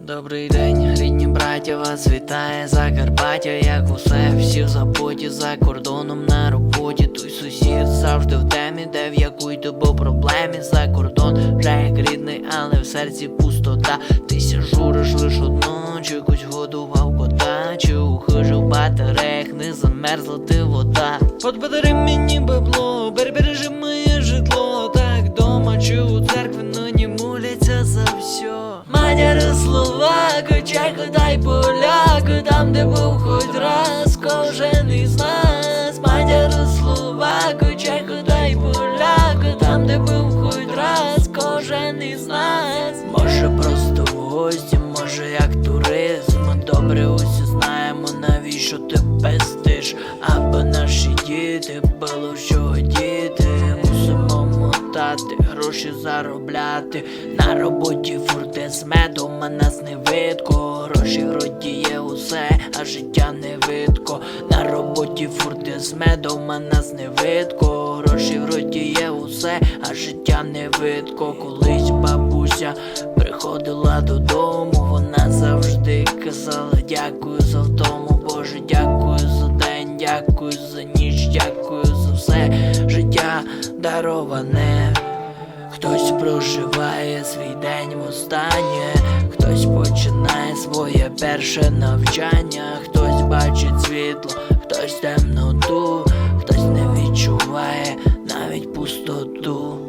Добрий день, рідні браття, вас вітає Закарпаття, як усе, всі в забуті за кордоном на роботі. Той сусід завжди в темі, де в якуй бо проблемі за кордон, вже як рідний, але в серці пустота. Ти ся журиш лиш одну, чи якусь годував замерзла ти вода. От подари мені бабло, бережи моє житло, так дома чи у церкві нині моляться за все. Матір словаку, чеку дай поляку, там де був хоч раз кожен із нас. Матір словаку, чеку дай поляку, там де був хоч раз кожен із нас. Може просто в гості, може як турист. Ми добре усі знаємо, навіщо ти діти було що діти. Мусимо мотати, гроші заробляти. На роботі фурти з медом, а нас не видко. Гроші є усе, а життя не видко. На роботі фурти з медом, а нас не видко. Гроші є усе, а життя не видко. Колись бабуся приходила додому, вона завжди казала дякую за втому, Боже, дякую за день, дякую за ніч, дякую все життя дароване, хтось проживає свій день востаннє, хтось починає своє перше навчання, хтось бачить світло, хтось темноту, хтось не відчуває навіть пустоту.